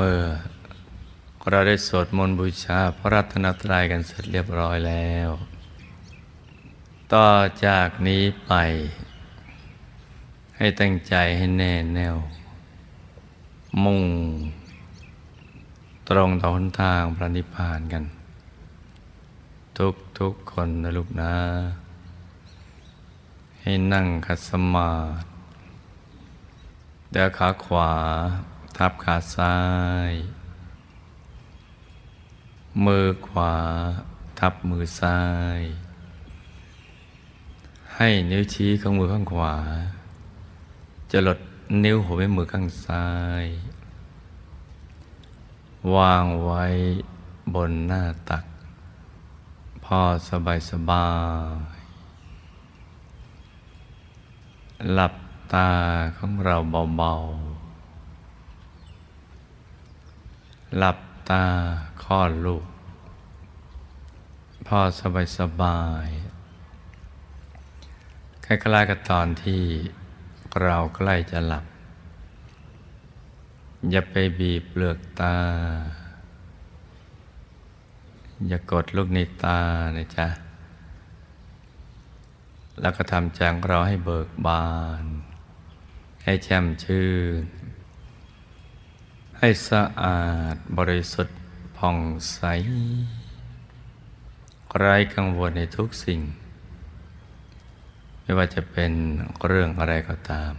มือ เราได้สวดมนต์บูชาพระรัตนตรัยกันเสร็จเรียบร้อยแล้ว ต่อจากนี้ไป ให้ตั้งใจให้แน่แน่ว มุ่ง ตรงต่อหนทางพระนิพพานกัน ทุกทุกคนนะลูกนะ ให้นั่งขัดสมาธิเดี๋ยวขาขวา ทับขาซ้าย มือขวาทับมือซ้าย ให้นิ้วชี้ของมือข้างขวา จะหลดนิ้วหัวแม่มือข้างซ้าย วางไว้บนหน้าตัก พอสบายสบายหลับตาของเราเบาๆ หลับตาคลอดลูก พ่อสบายสบายคล้ายๆกับตอนที่เราใกล้จะหลับ อย่าไปบีบเปลือกตา อย่ากดลูกในตานะจ๊ะ แล้วก็ทำใจของเราให้เบิกบาน ให้แช่มชื่น ให้สะอาดบริสุทธิ์ผ่องใสไร้กังวลในทุกสิ่ง ไม่ว่าจะเป็นเรื่องอะไรก็ตาม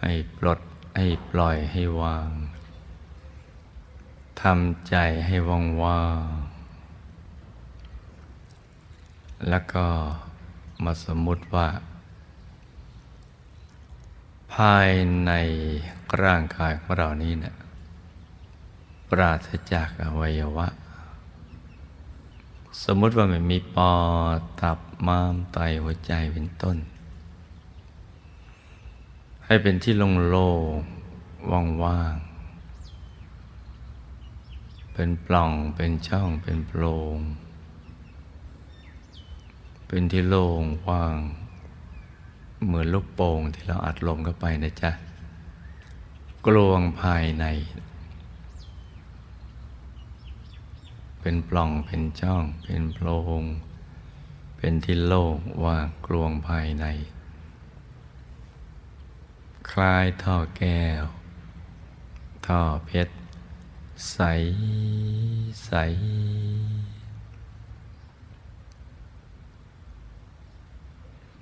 ให้ปลดให้ปล่อยให้วางทำใจให้ว่างว่างแล้วก็มาสมมุติว่า ภายในร่างกายของเรานี้เนะี่ยปราศจากอวัยวะ สมมติว่ามันมีปอดตับม้ามไตหัวใจเป็นต้น ให้เป็นที่โล่งๆว่างๆ เป็นปล่องเป็นช่องเป็นโพรงเป็นที่โล่งว่าง เหมือนลูกโป่งที่เราอัดลมเข้าไปนะจ๊ะ กลวงภายใน เป็นปล่องเป็นช่อง เป็นโพรงเป็นที่โล่งว่างกลวงภายใน คล้ายท่อแก้ว ท่อเพชร ใส ใส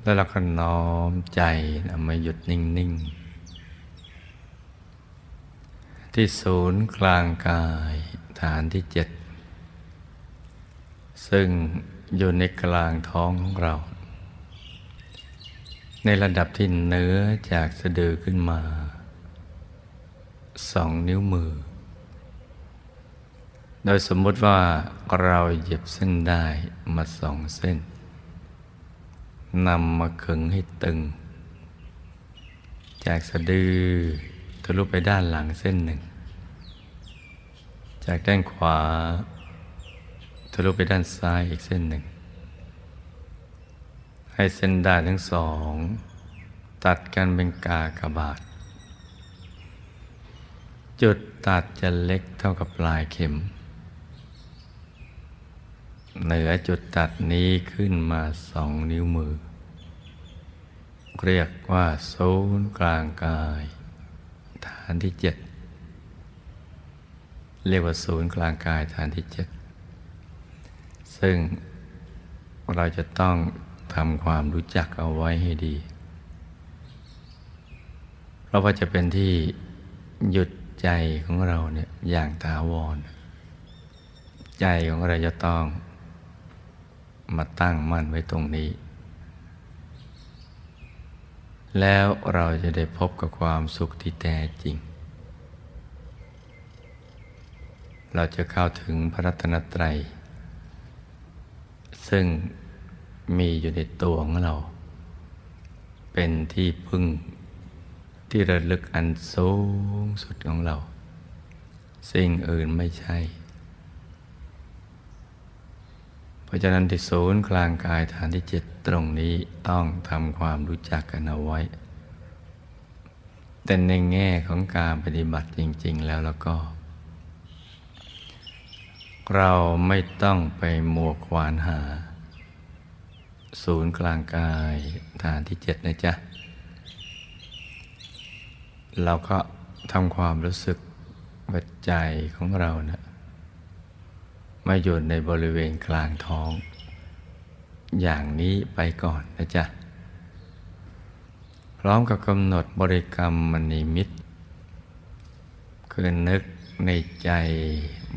แล้วเราก็น้อมใจนะมาหยุดนิ่ง ๆ ที่ศูนย์กลางกายฐานที่เจ็ด ซึ่งอยู่ในกลางท้องของเรา ในระดับที่เนื้อจากสะดือขึ้นมาสองนิ้วมือ โดยสมมติว่าเราหยิบเส้นได้มาสองเส้น นำมาขึงให้ตึง จากสะดือทะลุไปด้านหลังเส้นหนึ่ง จากด้านขวาทะลุไปด้านซ้ายอีกเส้นหนึ่ง ให้เส้นด้ทั้งสอง ตัดกันเป็นกากบาทจุดตัดจะเล็กเท่ากับปลายเข็ม เหนือจุดตัดนี้ขึ้นมาสองนิ้วมือ เรียกว่าศูนย์กลางกาย ฐานที่เจ็ดเรียกว่าศูนย์กลางกายฐานที่เจ็ดซึ่งเราจะต้องทำความรู้จักเอาไว้ให้ดี เพราะว่าจะเป็นที่หยุดใจของเราเนี่ยอย่างถาวร ใจของเราจะต้องมาตั้งมั่นไว้ตรงนี้ แล้วเราจะได้พบกับความสุขที่แท้จริง เราจะเข้าถึงพระรัตนตรัย ซึ่งมีอยู่ในตัวของเรา เป็นที่พึ่งที่ระลึกอันสูงสุดของเรา สิ่งอื่นไม่ใช่ เพ ราะฉะนั้นที่ศูนย์กลางกายฐานที่เจ็ดตรงนี้ต้องทำความรู้จักกันเอาไว้ แต่ในแง่ของการปฏิบัติจริง ๆ แล้วแล้วก็ เราไม่ต้องไปมัวควานหา ศูนย์กลางกายฐานที่เจ็ดนะจ๊ะ เราก็ทำความรู้สึกว่าใจของเรานะ มาอยู่ในบริเวณกลางท้อง อย่างนี้ไปก่อนนะจ๊ะ พร้อมกับกำหนดบริกรรมมณีมิตร คือนึกในใจ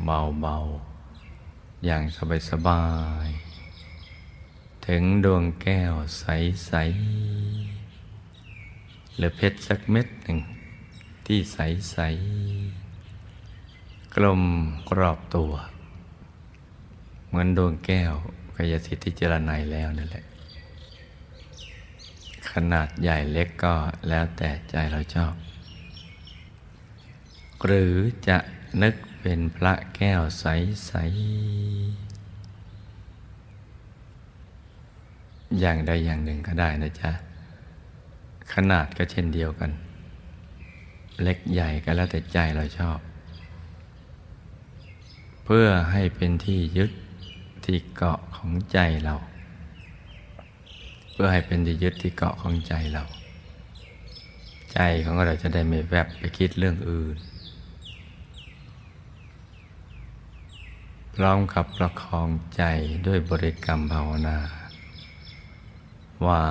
เบาๆ อย่างสบายๆ ถึงดวงแก้วใสๆ หรือเพชรสักเม็ดหนึ่งที่ใส ๆ กลมกรอบตัว มือนดวงแก้วกายสิทธิเจรไนยแล้วนั่นแหละ ขนาดใหญ่เล็กก็แล้วแต่ใจเราชอบ หรือจะนึกเป็นพระแก้วใส ๆ อย่างใดอย่างหนึ่งก็ได้นะจ๊ะ ขนาดก็เช่นเดียวกัน เล็กใหญ่ก็แล้วแต่ใจเราชอบ เพื่อให้เป็นที่ยึด ที่เกาะของใจเรา เพื่อให้เป็นยึดที่เกาะของใจเรา ใจของเราจะได้ไม่แวบไปคิดเรื่องอื่น พร้อมกับประคองใจด้วยบริกรรมภาวนา ว่า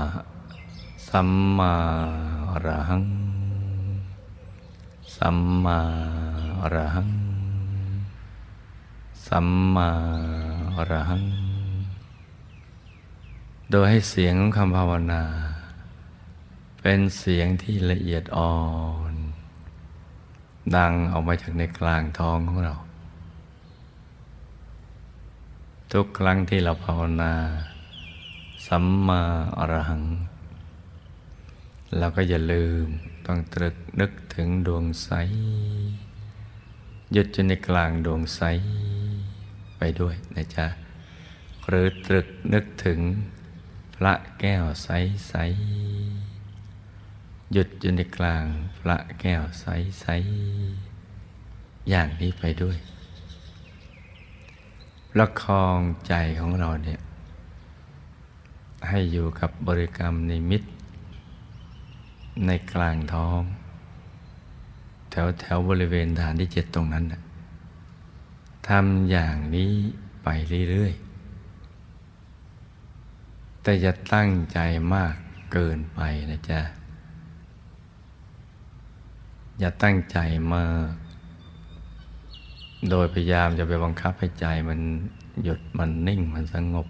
สัมมาอรหัง สัมมาอรหัง สัมมา อรหัง โดยให้เสียงของคำภาวนา เป็นเสียงที่ละเอียดอ่อน ดังออกมาจากในกลางท้องของเรา ทุกครั้งที่เราภาวนา สัมมาอรหัง เราก็อย่าลืมต้องตรึกนึกถึงดวงใสหยุดอยู่ในกลางดวงใส ไปด้วยนะจ๊ะ หรือตรึกนึกถึงพระแก้วใสใสหยุดอยู่ในกลางพระแก้วใสใสอย่างนี้ไปด้วยประคองใจของเราเนี่ยให้อยู่กับบริกรรมนิมิต ในกลางท้อง แถวแถวบริเวณฐานที่เจ็ดตรงนั้นนะ ทำอย่างนี้ไปเรื่อยๆ แต่อย่าตั้งใจมากเกินไปนะจ๊ะ อย่าตั้งใจมาก โดยพยายามจะไปบังคับให้ใจมันหยุดมันนิ่งมันสงบ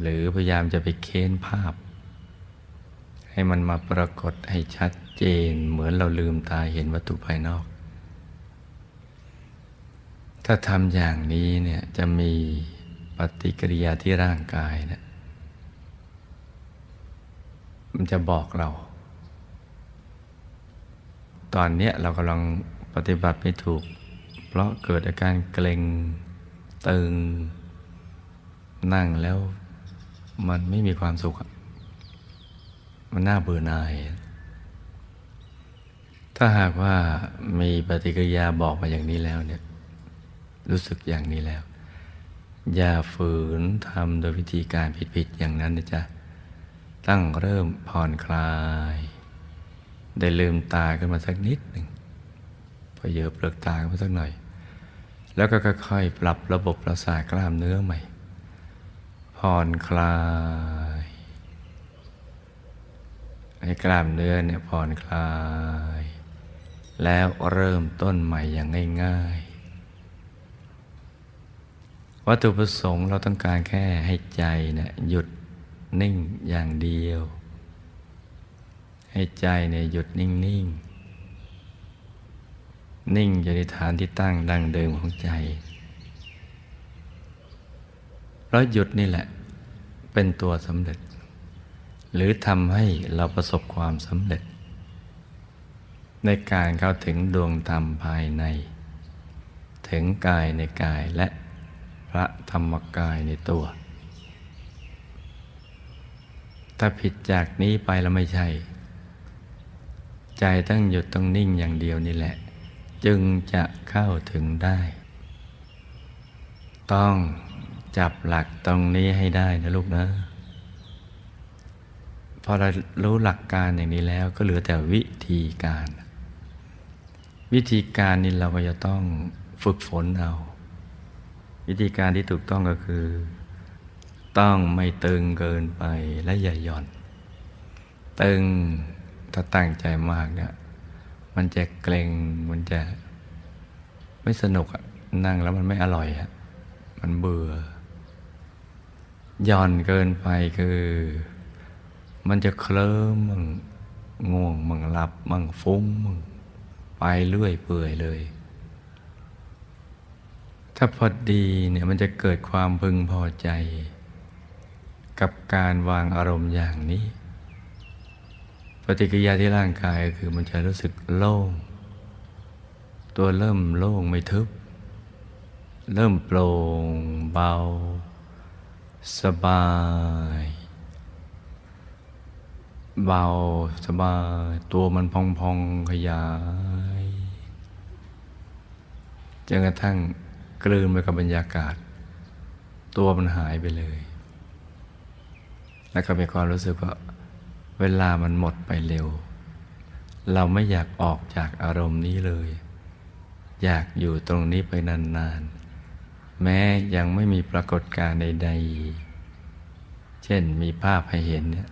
หรือพยายามจะไปเค้นภาพ ให้มันมาปรากฏให้ชัดเจนเหมือนเราลืมตาเห็นวัตถุภายนอก ถ้าทำอย่างนี้เนี่ยจะมีปฏิกิริยาที่ร่างกายเนะมันจะบอกเรา ตอนเนี้ยเรากำลังปฏิบัติไม่ถูก เพราะเกิดอาการเกร็งตึง นั่งแล้วมันไม่มีความสุข มันน่าเบื่อหน่าย ถ้าหากว่ามีปฏิกิริยาบอกมาอย่างนี้แล้วเนี่ย รู้สึกอย่างนี้แล้ว อย่าฝืนทำโดยวิธีการผิดๆอย่างนั้นนะจ๊ะตั้งเริ่มผ่อนคลาย ได้ลืมตาขึ้นมาสักนิดหนึ่งพอเยอะเปลือกตาขึ้นมาสักหน่อย แล้วก็ค่อยๆปรับระบบประสาทกล้ามเนื้อใหม่ ผ่อนคลายให้กล้ามเนื้อเนี่ยผ่อนคลาย แล้วเริ่มต้นใหม่อย่างง่ายๆ วัตถุประสงค์เราต้องการแค่ให้ใจนี่ยหยุดนิ่งอย่างเดียว ให้ใจเนี่ยหยุดนิ่งนิ่งนิ่งอยู่ในฐานที่ตั้งดังเดิมของใจเพราหยุดนี่แหละ เป็นตัวสำเร็จ หรือทำให้เราประสบความสำเร็จ ในการเข้าถึงดวงธรรมภายใน ถึงกายในกายและ พระธรรมกายในตัว ถ้าผิดจากนี้ไปแล้วไม่ใช่ ใจต้องหยุดต้องนิ่งอย่างเดียวนี่แหละ จึงจะเข้าถึงได้ ต้องจับหลักตรงนี้ให้ได้นะลูกนะ พอเรารู้หลักการอย่างนี้แล้วก็เหลือแต่วิธีการ วิธีการนี้เราก็จะต้องฝึกฝนเอา วิธีการที่ถูกต้องก็คือ ต้องไม่ตึงเกินไปและอย่าหย่อน ตึงถ้าตั้งใจมากเนี่ยมันจะเกรงมันจะไม่สนุกอะนั่งแล้วมันไม่อร่อยอะมันเบื่อ หย่อนเกินไปคือ มันจะเคลิ้มมึงง่วงมึงหลับมึงฟุ้งมึงไปเรื่อยเปื่อยเลย ถ้าพอดีเนี่ยมันจะเกิดความพึงพอใจ กับการวางอารมณ์อย่างนี้ ปฏิกิริยาที่ร่างกายคือมันจะรู้สึกโล่ง ตัวเริ่มโล่งไม่ทึบ เริ่มโปร่งเบา สบาย เบาสบาย ตัวมันพองๆขยายจนกระทั่ง กลืนไปกับบรรยากาศ ตัวมันหายไปเลย แล้วก็มีความรู้สึกว่า เวลามันหมดไปเร็ว เราไม่อยากออกจากอารมณ์นี้เลย อยากอยู่ตรงนี้ไปนานๆ แม้ยังไม่มีปรากฏการณ์ใด ๆ เช่นมีภาพให้เห็นเนี่ย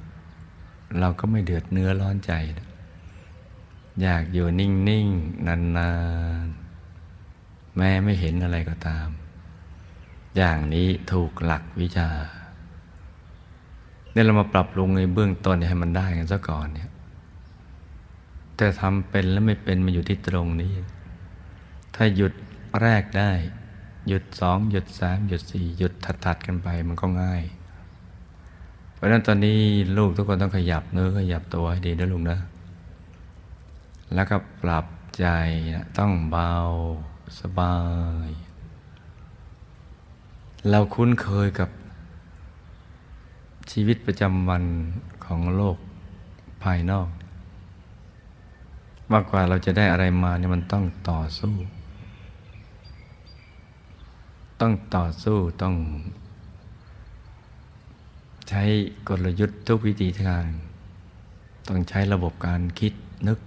เราก็ไม่เดือดเนื้อร้อนใจ อยากอยู่นิ่ง ๆ นาน ๆ แม้ไม่เห็นอะไรก็ตาม อย่างนี้ถูกหลักวิชาเนี่ยเรามาปรับปรุงในเบื้องต้นให้มันได้กันซะก่อนเนี่ยแต่ทำเป็นแล้วไม่เป็นมันอยู่ที่ตรงนี้ ถ้าหยุดแรกได้ หยุดสองหยุดสามหยุดสี่หยุดถัดๆกันไปมันก็ง่าย เพราะนั้นตอนนี้ลูกทุกคนต้องขยับเนื้อขยับตัวให้ดีนะลูกนะ แล้วก็ปรับใจนะต้องเบา สบาย เราคุ้นเคยกับชีวิตประจำวันของโลกภายนอก มากกว่าเราจะได้อะไรมาเนี่ยมันต้องต่อสู้ ต้องต่อสู้ต้อง ใช้กลยุทธ์ทุกวิธีทาง ต้องใช้ระบบการคิดนึก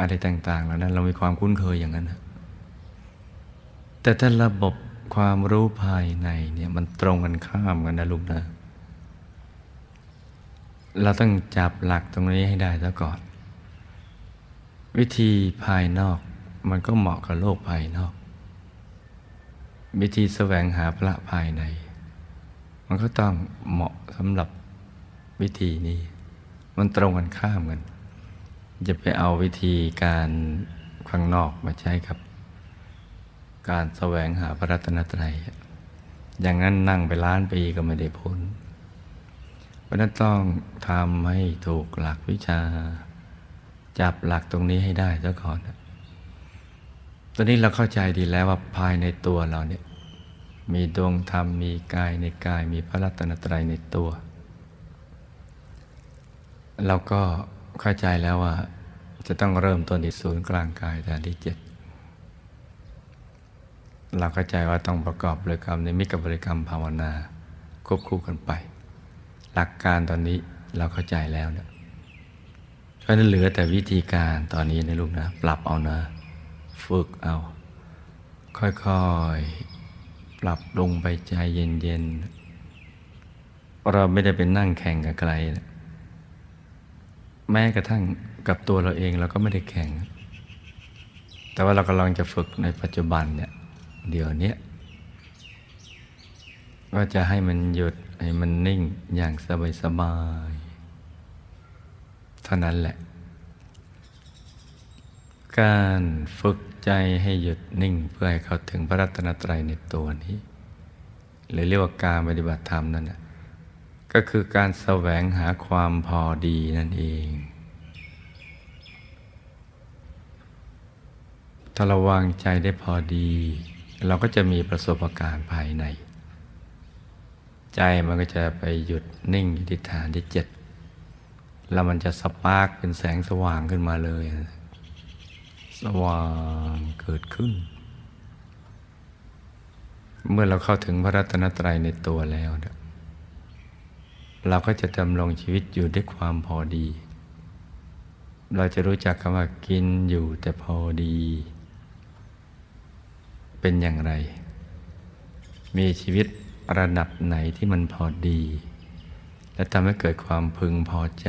อะไรต่างๆแล้วนั้น เรามีความคุ้นเคยอย่างนั้นนะแต่ถ้าระบบความรู้ภายในเนี่ยมันตรงกันข้ามกันนะลูกนะ เราต้องจับหลักตรงนี้ให้ได้ซะก่อน วิธีภายนอกมันก็เหมาะกับโลกภายนอก วิธีแสวงหาพระภายใน มันก็ต้องเหมาะสำหรับวิธีนี้ มันตรงกันข้ามกัน จะไปเอาวิธีการข้างนอกมาใช้กับ การแสวงหาพระรัตนตรัย อย่างนั้นนั่งไปล้านปีก็ไม่ได้พ้นเพราะนั้นต้องทำให้ถูกหลักวิชา จับหลักตรงนี้ให้ได้ซะก่อน ตอนนี้เราเข้าใจดีแล้วว่าภายในตัวเราเนี่ยมีดวงธรรมมีกายในกายมีพระรัตนตรัยในตัวเราก็ เข้าใจแล้วว่า จะต้องเริ่มต้นที่ศูนย์กลางกายฐานที่เจ็ดเราเข้าใจว่าต้องประกอบบริกรรมในมิกับบริกรรมภาวนาควบคู่กันไป หลักการตอนนี้เราเข้าใจแล้วเนี่ยเพราะนั้นเหลือแต่วิธีการตอนนี้นะลูกนะ ปรับเอานะ ฝึกเอา ค่อยๆ ปรับลงไปใจเย็นๆ เราไม่ได้เป็นนั่งแข่งกับใครนะ แม้กระทั่งกับตัวเราเองเราก็ไม่ได้แข่ง แต่ว่าเรากำลังจะฝึกในปัจจุบันเนี่ยเดี๋ยวนี้ก็จะให้มันหยุดให้มันนิ่งอย่างสบายๆเท่านั้นแหละ การฝึกใจให้หยุดนิ่งเพื่อให้เขาถึงพระรัตนตรัยในตัวนี้ หรือเรียกว่าการปฏิบัติธรรมนั่นนะ ก็คือการแสวงหาความพอดีนั่นเอง ถ้าเราวางใจได้พอดี เราก็จะมีประสบการณ์ภายใน ใจมันก็จะไปหยุดนิ่งอยู่ที่ฐานที่เจ็ดแล้วมันจะสปาร์กเป็นแสงสว่างขึ้นมาเลย สว่างเกิดขึ้น เมื่อเราเข้าถึงพระรัตนตรัยในตัวแล้วเนี่ย เราก็จะดำรงชีวิตอยู่ด้วยความพอดี เราจะรู้จักคำว่ากินอยู่แต่พอดี เป็นอย่างไร มีชีวิตระดับไหนที่มันพอดี และทำให้เกิดความพึงพอใจ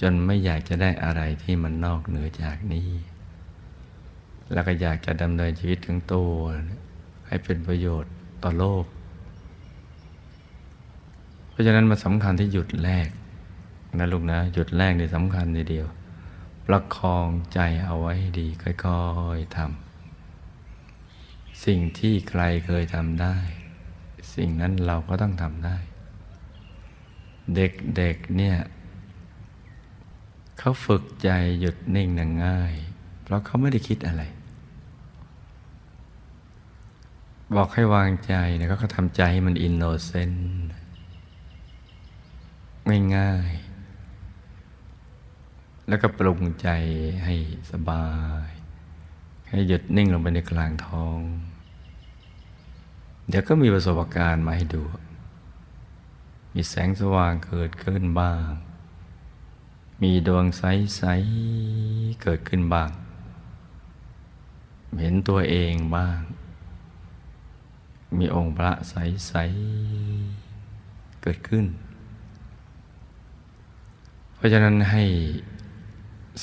จนไม่อยากจะได้อะไรที่มันนอกเหนือจากนี้ แล้วก็อยากจะดำเนินชีวิตทั้งตัวให้เป็นประโยชน์ต่อโลก เพราะฉะนั้นมันสำคัญที่หยุดแรกนะลูกนะ หยุดแรกนี่สำคัญทีเดียว ประคองใจเอาไว้ให้ดีค่อยๆทำสิ่งที่ใครเคยทำได้ สิ่งนั้นเราก็ต้องทำได้ เด็กๆเนี่ยเขาฝึกใจหยุดนิ่งนังง่าย เพราะเขาไม่ได้คิดอะไร บอกให้วางใจนะเขาก็ทำใจให้มันอินโนเซนต์ ง่ายๆ แล้วก็ปรุงใจให้สบาย ให้หยุดนิ่งลงไปในกลางท้อง เดี๋ยวก็มีประสบการณ์มาให้ดู มีแสงสว่างเกิดขึ้นบ้าง มีดวงใส ๆ เกิดขึ้นบ้าง เห็นตัวเองบ้าง มีองค์พระใส ๆ เกิดขึ้น ราะฉะนั้นให้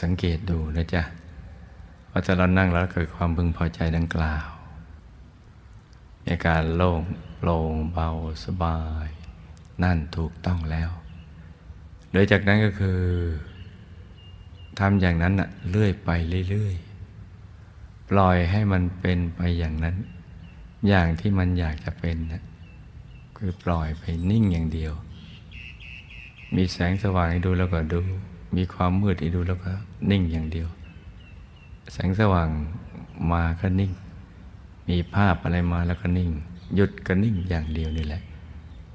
สังเกตดูนะจ๊ะว่าถ้าเรานั่งแล้วเกิดความพึงพอใจดังกล่าวมีอาการโล่งโปร่งเบาสบาย นั่นถูกต้องแล้วโดยจากนั้นก็คือทำอย่างนั้นน่ะเรื่อยไปเรื่อยๆปล่อยให้มันเป็นไปอย่างนั้น อย่างที่มันอยากจะเป็นนะคือปล่อยไปนิ่งอย่างเดียว มีแสงสว่างให้ดูแล้วก็ดู มีความมืดให้ดูแล้วก็นิ่งอย่างเดียว แสงสว่างมาก็นิ่ง มีภาพอะไรมาแล้วก็นิ่ง หยุดก็นิ่งอย่างเดียวนี่แหละ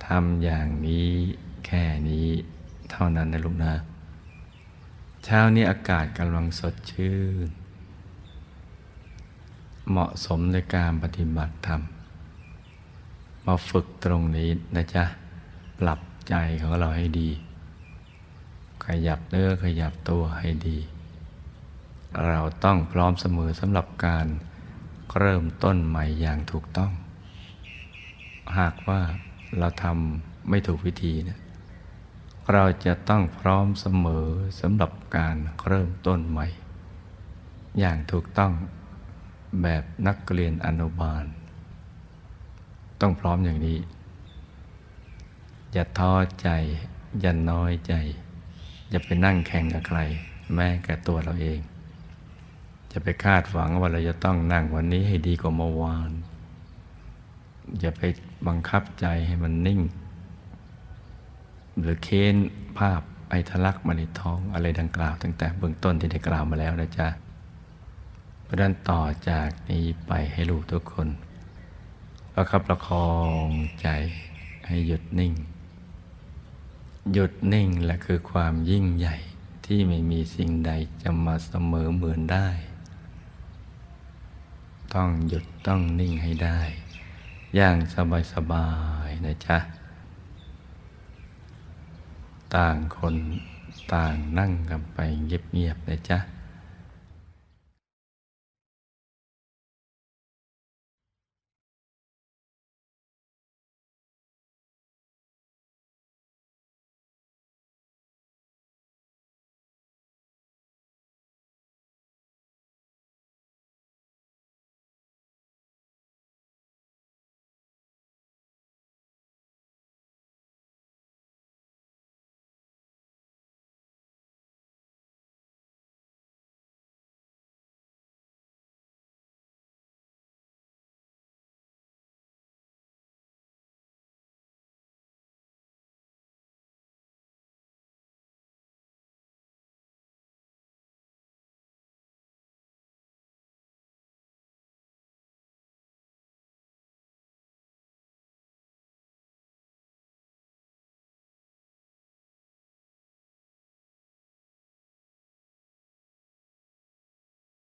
ทำอย่างนี้แค่นี้เท่านั้นนะลูกนะเช้านี้อากาศกำลังสดชื่น เหมาะสมในการปฏิบัติธรรม มาฝึกตรงนี้นะจ๊ะ ปรับใจของเราให้ดี ขยับเนื้อขยับตัวให้ดี เราต้องพร้อมเสมอสำหรับการเริ่มต้นใหม่อย่างถูกต้อง หากว่าเราทำไม่ถูกวิธีเนะเราจะต้องพร้อมเสมอสำหรับการเริ่มต้นใหม่ อย่างถูกต้องแบบนักเรียนอนุบาล ต้องพร้อมอย่างนี้ อย่าท้อใจ อย่าน้อยใจ อย่าไปนั่งแข่งกับใคร แม้แต่ตัวเราเอง จะไปคาดหวังว่าเราจะต้องนั่งวันนี้ให้ดีกว่าเมื่อวาน อย่าไปบังคับใจให้มันนิ่ง หรือเค้นภาพไอทะลักมาในท้องอะไรดังกล่าวตั้งแต่เบื้องต้นที่ได้กล่าวมาแล้วนะจ๊ะเพราะนั้นต่อจากนี้ไปให้ลูกทุกคนประคับประคองใจให้หยุดนิ่ง หยุดนิ่งและคือความยิ่งใหญ่ที่ไม่มีสิ่งใดจะมาเสมอเหมือนได้ ต้องหยุดต้องนิ่งให้ได้ อย่างสบายๆนะจ๊ะ ต่างคนต่างนั่งกันไปเงียบๆนะจ๊ะ